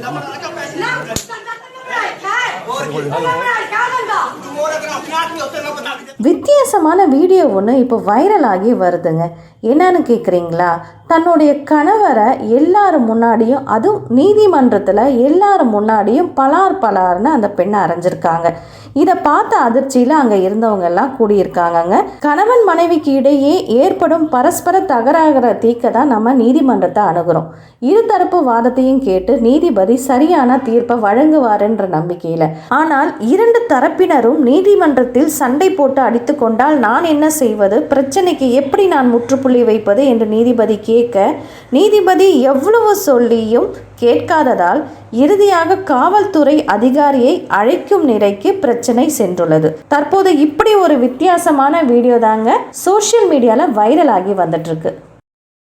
না வித்தியாசமான வீடியோ ஒன்று இப்போ வைரலாகி வருதுங்க. என்னன்னு கேட்குறீங்களா தன்னுடைய கணவரை எல்லாரும் முன்னாடியும் அதுவும் நீதிமன்றத்தில் எல்லாரும் முன்னாடியும் பலார் பலார்னு அந்த பெண்ணை அரைஞ்சிருக்காங்க. இதை பார்த்த அதிர்ச்சியில் அங்கே இருந்தவங்க எல்லாம் கூடியிருக்காங்கங்க. கணவன் மனைவிக்கு இடையே ஏற்படும் பரஸ்பர தகராகிற தீக்க தான் நம்ம நீதிமன்றத்தை அணுகிறோம். இருதரப்பு வாதத்தையும் கேட்டு நீதிபதி சரியான தீர்ப்பை வழங்குவாருன்ற நம்பிக்கையில். ஆனால் இரண்டு தரப்பினர் தரப்பினரும் நீதிமன்றத்தில் சண்டை போட்டு அடித்து கொண்டால் நான் என்ன செய்வது? பிரச்சனைக்கு எப்படி நான் முற்றுப்புள்ளி வைப்பது? என்று நீதிபதி கேட்க நீதிபதி எவ்வளவு சொல்லியும் கேட்காததால் இறுதியாக காவல்துறை அதிகாரியை அழைக்கும் நிலைக்கு பிரச்சனை சென்றுள்ளது. தற்போது இப்படி ஒரு வித்தியாசமான வீடியோ தாங்க சோஷியல் மீடியாவில் வைரல் ஆகி வந்துட்டு இருக்கு.